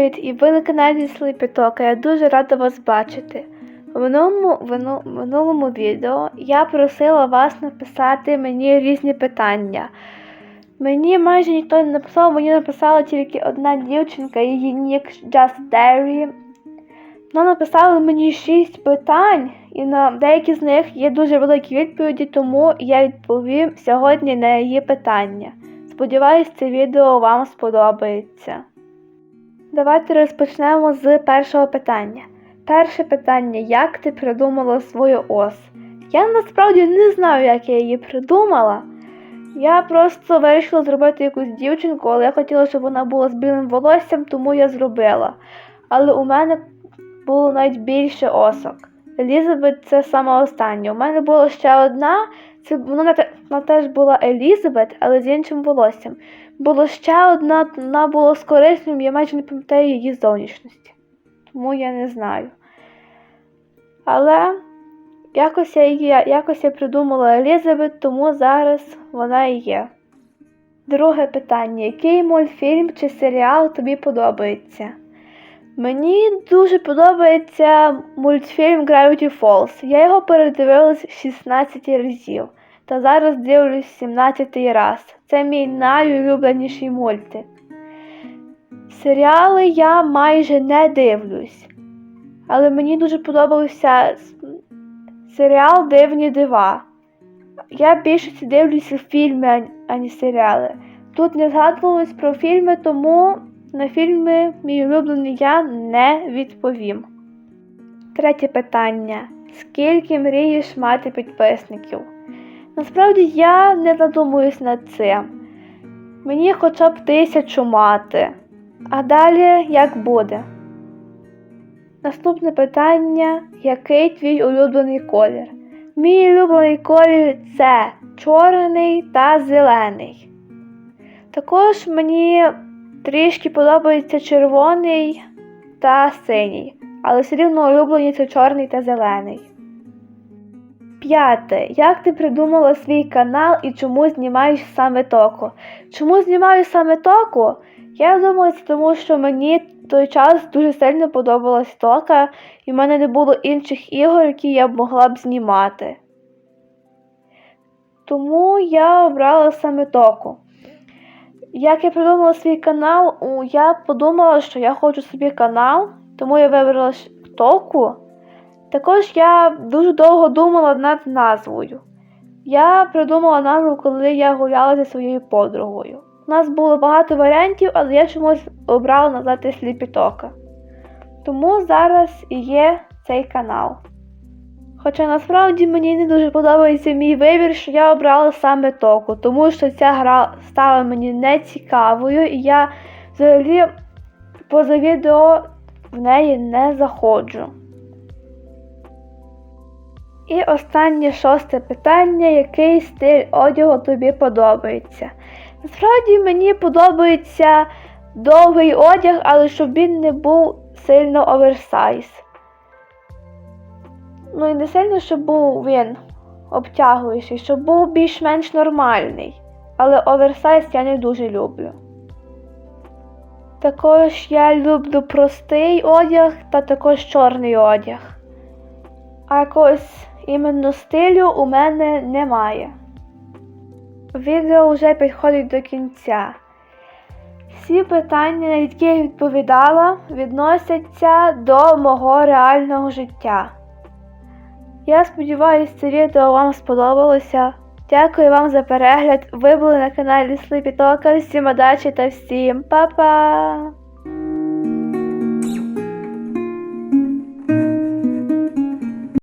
привіт! І ви на каналі Сліпітока. Я дуже рада вас бачити. У минулому, вину- минулому відео я просила вас написати мені різні питання. Мені майже ніхто не написав, мені написала тільки одна дівчинка, її нік Just Dairy. Вона написала мені шість питань, і на деякі з них є дуже великі відповіді, тому я відповім сьогодні на її питання. Сподіваюсь, це відео вам сподобається. Давайте розпочнемо з першого питання. Перше питання: як ти придумала свою ос? Я насправді не знаю, як я її придумала. Я просто вирішила зробити якусь дівчинку, але я хотіла, щоб вона була з білим волоссям, тому я зробила. Але у мене було навіть більше осок. Елізабет це саме останнє. У мене була ще одна, це вона, вона теж була Елізабет, але з іншим волоссям. Було ще одна, вона була з корисним, я майже не пам'ятаю її зовнішності. Тому я не знаю. Але якось я, її, якось я придумала Елізабет, тому зараз вона і є. Друге питання: який мультфільм чи серіал тобі подобається? Мені дуже подобається мультфільм Gravity Falls. Я його передивилась 16 разів. Та зараз дивлюсь 17 раз. Це мій найулюбленіший мультик. Серіали я майже не дивлюсь. Але мені дуже подобався серіал Дивні дива. Я більше дивлюся фільми, ані серіали. Тут не згадувалось про фільми, тому на фільми мій улюблений я не відповім. Третє питання. Скільки мрієш мати підписників? Насправді я не задумуюсь над цим. Мені хоча б тисячу мати. А далі як буде? Наступне питання: який твій улюблений колір? Мій улюблений колір це чорний та зелений. Також мені трішки подобається червоний та синій, але все рівно улюблені це чорний та зелений. П'яте. Як ти придумала свій канал і чому знімаєш саме току? Чому знімаю саме току? Я думаю, це тому, що мені той час дуже сильно подобалась тока, і в мене не було інших ігор, які я б могла б знімати. Тому я обрала саме току. Як я придумала свій канал, я подумала, що я хочу собі канал, тому я вибрала току. Також я дуже довго думала над назвою. Я придумала назву, коли я гуляла зі своєю подругою. У нас було багато варіантів, але я чомусь обрала назвати Сліпітока. Тому зараз і є цей канал. Хоча насправді мені не дуже подобається мій вибір, що я обрала саме току, тому що ця гра стала мені нецікавою, і я взагалі поза відео в неї не заходжу. І останнє шосте питання: який стиль одягу тобі подобається? Насправді мені подобається довгий одяг, але щоб він не був сильно оверсайз. Ну і не сильно, щоб був він обтягуючий, щоб був більш-менш нормальний. Але оверсайз я не дуже люблю. Також я люблю простий одяг та також чорний одяг. А якогось іменно стилю у мене немає. Відео вже підходить до кінця. Всі питання, на які я відповідала, відносяться до мого реального життя. Я сподіваюся, це відео вам сподобалося. Дякую вам за перегляд. Ви були на каналі Слипітока. Всім удачі та всім па-па!